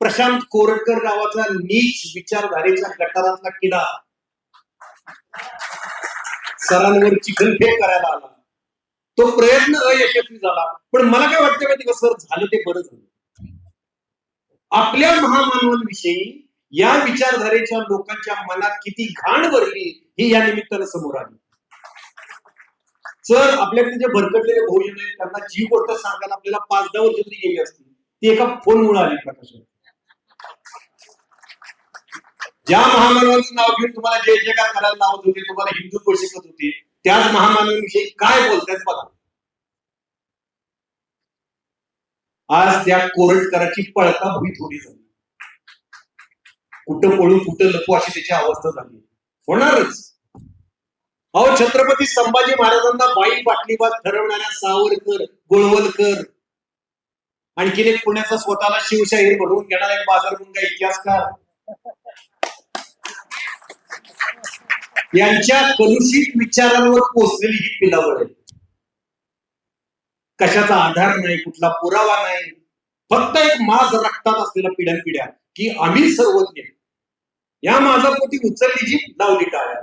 प्रशांत कोरटकर नावाचा नीच विचारधारेचा गटारातला किडा. सरांवर चिखलफेक करायला आला. तो प्रयत्न अयशस्वी झाला. पण मला काय वाटतं माहिती का सर झालं ते बरं झालं. आपल्या महामानवांविषयी या विचारधारेच्या लोकांच्या मनात किती घाण भरली ही या निमित्तानं समोर आली. सर आपल्याकडे जे भरकटलेले भोजन आहेत त्यांना जी गोष्ट सांगायला आपल्याला पाच दहा वर्ष तरी गेली असती ती एका फोनमुळे आली प्रकाशात ज्या महामानवांचं नाव घेऊन तुम्हाला जय जयकार करायला लावत होते तुम्हाला हिंदुत्व शिकत होते त्याच महामानवांविषयी काय बोलतायत बघा. आज त्या कोरटकराची पळका भुई थोडी झाली. कुठं पळून कुठं लपू अशी त्याची अवस्था झाली. होणारच. अहो छत्रपती संभाजी महाराजांना बाई बाटलीबाज ठरवणाऱ्या सावरकर गोळवलकर आणखीन एक पुण्याचा स्वतःला शिवशाहीर बनवून घेणारा एक बाजारगुंगा इतिहासकार यांच्या कलुषित विचारांवर पोचलेली ही पिलावळ आहे. कशाचा आधार नाही कुठला पुरावा नाही फक्त एक माझ रक्तात असलेल्या पिढ्यान पिढ्या की आम्ही सर्वज्ञ. या माझा पोटी उचलली जी लावली टाळ्या